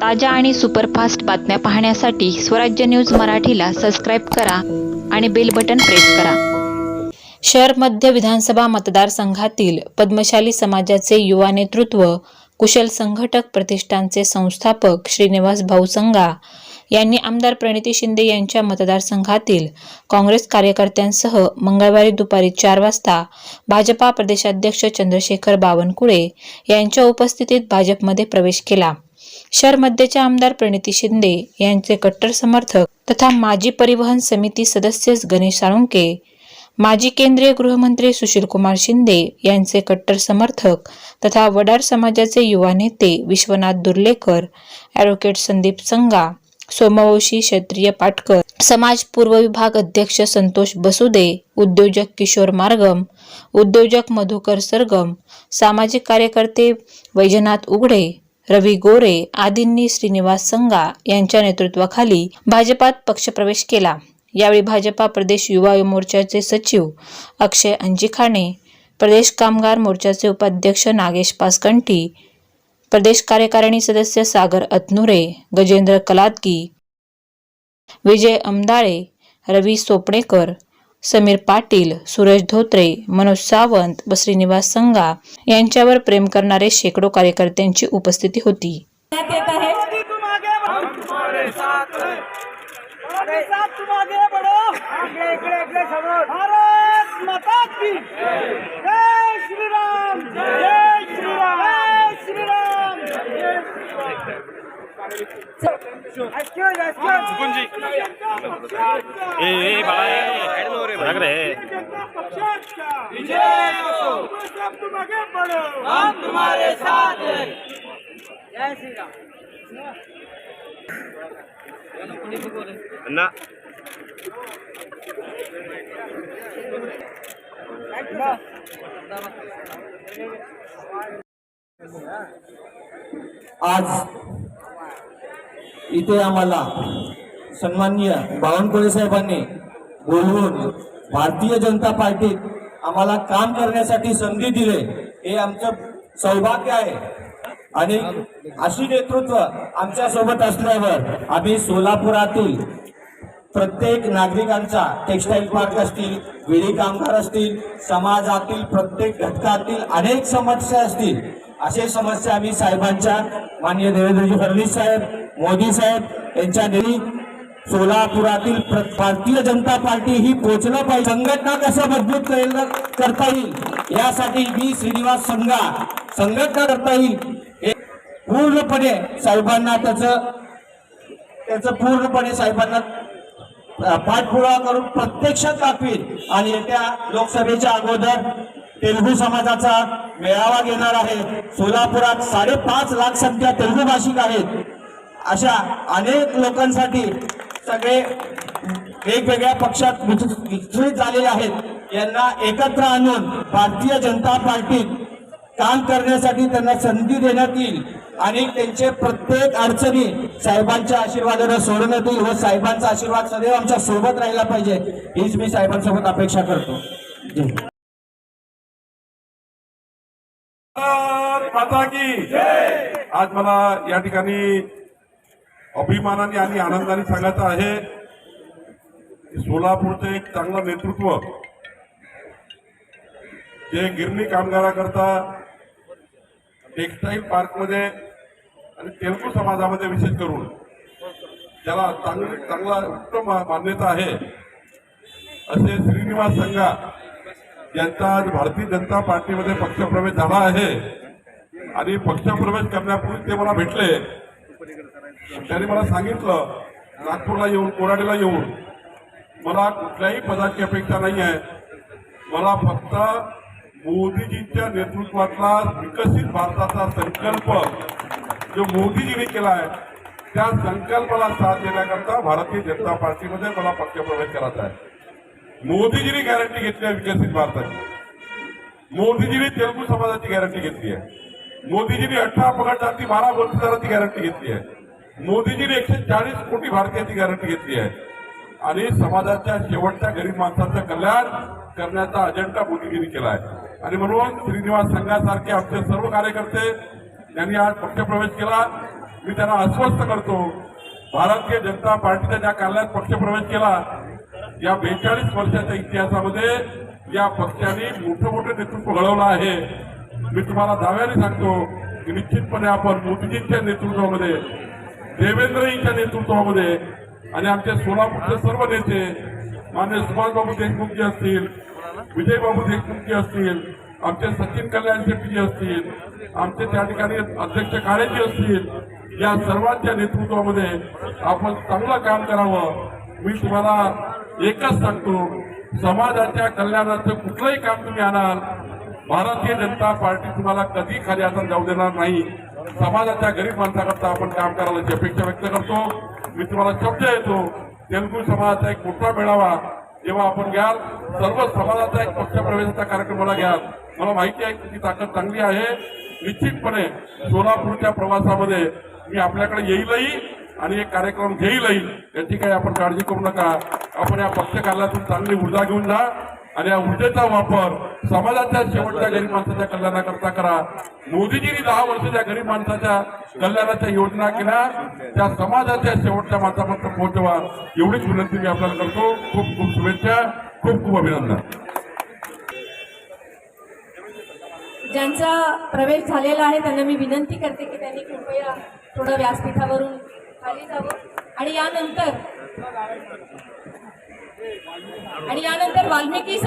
ताज्या आणि सुपरफास्ट बातम्या पाहण्यासाठी स्वराज्य न्यूज मराठीला सबस्क्राईब करा आणि बेल बटन प्रेस करा. शहर मध्य विधानसभा मतदारसंघातील पद्मशाली समाजाचे युवा नेतृत्व कुशल संघटक प्रतिष्ठानचे संस्थापक श्रीनिवास भाऊ संगा यांनी आमदार प्रणिती शिंदे यांच्या मतदारसंघातील काँग्रेस कार्यकर्त्यांसह मंगळवारी दुपारी चार वाजता भाजपा प्रदेशाध्यक्ष चंद्रशेखर बावनकुळे यांच्या उपस्थितीत भाजपमध्ये प्रवेश केला. शहर मध्यच्या आमदार प्रणिती शिंदे यांचे कट्टर समर्थक तथा माजी परिवहन समिती सदस्य गणेश साळुंके माजी केंद्रीय गृहमंत्री सुशीलकुमार शिंदे यांचे कट्टर समर्थक तथा वडार समाजाचे युवा नेते विश्वनाथ दुर्लेकर ॲडव्होकेट संदीप संगा सोमवंशी क्षत्रिय पाटकर समाज पूर्व विभाग अध्यक्ष संतोष बसुदे उद्योजक किशोर मार्गम उद्योजक मधुकर सरगम सामाजिक कार्यकर्ते वैजनाथ उघडे रवी गोरे आदींनी श्रीनिवास संगा यांच्या नेतृत्वाखाली भाजपात पक्षप्रवेश केला. यावेळी भाजपा प्रदेश युवा मोर्चाचे सचिव अक्षय अंजिखाणे प्रदेश कामगार मोर्चाचे उपाध्यक्ष नागेश पासकंटी प्रदेश कार्यकारिणी सदस्य सागर अतनुरे गजेंद्र कलादगी विजय अमदाळे रवी सोपणेकर समीर पाटील सुरेश धोत्रे मनोज सावंत व श्रीनिवास संगा यांच्यावर प्रेम करणारे शेकडो कार्यकर्त्यांची उपस्थिती होती. ए ए बढ़ो हम तुम्हारे साथ हैं। जय श्री राम। अण्णा आज इथे आम्हाला सन्माननीय बावनकुळे साहेबांनी बोलवून भारतीय जनता पार्टीत आम्हाला काम करण्यासाठी संधी दिले. हे आमचं सौभाग्य आहे. आणि अशी नेतृत्व आमच्यासोबत असल्यावर आम्ही सोलापुरातील प्रत्येक नागरिकांचा टेक्स्टाईल पार्क असतील विडी कामगार असतील समाजातील प्रत्येक घटकातील अनेक समस्या असतील असे समस्या आम्ही साहेबांच्या माननीय देवेंद्रजी फडणवीस साहेब मोदी साहेब यांच्या नेरी सोलापुरातील प्र- भारतीय जनता पार्टी ही पोचलं पाहिजे. संघटना कसं मजबूत केलं- करता येईल? यासाठी मी श्रीनिवास संघा संघटना करता येईल. पूर्णपणे साहेबांना त्याचं त्याचं पूर्णपणे साहेबांना पाठपुरावा करून प्रत्यक्षात दाखवील. आणि येत्या लोकसभेच्या अगोदर तेलुगू समाजाचा मेळावा घेणार आहे सोलापुरात साडेपाच लाख संख्या तेलुगू भाषिक आहेत. अशा अनेक लोकांसाठी सगळे वेगवेगळ्या पक्षात विच- विचलित झालेले आहेत. यांना एकत्र आणून भारतीय जनता पार्टीत काम करण्यासाठी त्यांना संधी देण्यात येईल आणि त्यांचे प्रत्येक अडचणी साहेबांच्या आशीर्वादानं सोडवण्यात येईल व साहेबांचा आशीर्वाद सदैव आमच्यासोबत राहिला पाहिजे हीच मी साहेबांसोबत अपेक्षा करतो. आज मला या ठिकाणी अभिमानाने आणि आनंदाने सांगायचं आहे सोलापूरचं एक चांगलं नेतृत्व जे गिरणी कामगाराकरता टेक्स्टाईल पार्कमध्ये आणि तेलगू समाजामध्ये विशेष करून ज्याला चांगली चांगला उत्तम मान्यता आहे असे श्रीनिवास संघा यांचा आज भारतीय जनता पार्टीमध्ये पक्षप्रवेश झाला आहे. आणि पक्षप्रवेश करण्यापूर्वी ते मला भेटले. त्यांनी मला सांगितलं नागपूरला येऊन कोराडीला येऊन मला कुठल्याही पदाची अपेक्षा नाही आहे. मला फक्त मोदीजींच्या नेतृत्वातला विकसित भारताचा संकल्प जो मोदीजींनी केला आहे त्या संकल्पाला साथ देण्याकरता भारतीय जनता पार्टीमध्ये मला पक्षप्रवेश करायचा आहे. मोदीजींनी गॅरंटी घेतली आहे विकसित भारताची. मोदीजींनी तेलगू समाजाची गॅरंटी घेतली आहे. मोदीजींनी अठरा पगड जाती बारा वर्षाची गॅरंटी घेतली आहे. मोदीजींनी एकशे चाळीस कोटी भारतीयाची गॅरंटी घेतली आहे. आणि समाजाच्या शेवटच्या गरीब माणसाचं कल्याण करण्याचा अजेंडा मोदीजींनी केला आहे. आणि म्हणून श्रीनिवास संघासारखे आमचे सर्व कार्यकर्ते त्यांनी आज पक्षप्रवेश केला. मी त्यांना अस्वस्थ करतो भारतीय जनता पार्टीच्या ज्या कार्यालयात पक्षप्रवेश केला या बेचाळीस वर्षाच्या इतिहासामध्ये या पक्षाने मोठं मोठं नेतृत्व घडवलं आहे. मी तुम्हाला दाव्याने सांगतो की निश्चितपणे आपण मोदीजींच्या नेतृत्वामध्ये देवेंद्रजींच्या नेतृत्वामध्ये आणि आमचे सोलापूरचे सर्व नेते मान्य सुभाषबाबू देशमुखजी असतील विजयबाबू देशमुखजी असतील आमचे सचिन कल्याण शेट्टीजी असतील आमचे त्या ठिकाणी अध्यक्ष काळेजी असतील या सर्वांच्या नेतृत्वामध्ये आपण चांगलं काम करावं. मी तुम्हाला एकच सांगतो समाजाच्या कल्याणाचं कुठलंही काम तुम्ही आणाल भारतीय जनता पार्टी तुम्हाला कधी खाली आता जाऊ देणार नाही. समाजाच्या गरीब माणसाकरता आपण काम करायला अपेक्षा व्यक्त करतो मी तुम्हाला शब्द येतो तेलुगू समाजाचा एक मोठा मेळावा जेव्हा आपण घ्याल सर्व समाजाचा एक पक्षप्रवेशाचा कार्यक्रमाला घ्याल. मला माहिती आहे तुमची ताकद चांगली आहे. निश्चितपणे सोलापूरच्या प्रवासामध्ये मी आपल्याकडे येईलही आणि एक कार्यक्रम घेईलही. याची काही आपण काळजी करू नका. आपण या पक्ष कार्यालयातून चांगली ऊर्जा घेऊन जा आणि या ऊर्जेचा वापर समाजाच्या शेवटच्या गरीब माणसाच्या कल्याणाकरता करा. मोदीजींनी दहा वर्षाच्या गरीब माणसाच्या कल्याणाच्या योजना केल्या. त्या समाजाच्या शेवटच्या माणसापर्यंत पोहोचवा. एवढीच विनंती मी आपल्याला करतो. खूप खूप शुभेच्छा. खूप खूप अभिनंदन. ज्यांचा प्रवेश झालेला आहे त्यांना मी विनंती करते की त्यांनी कृपया थोडं व्यासपीठावरून खाली जावं. आणि यानंतर आणि यानंतर वाल्मिकी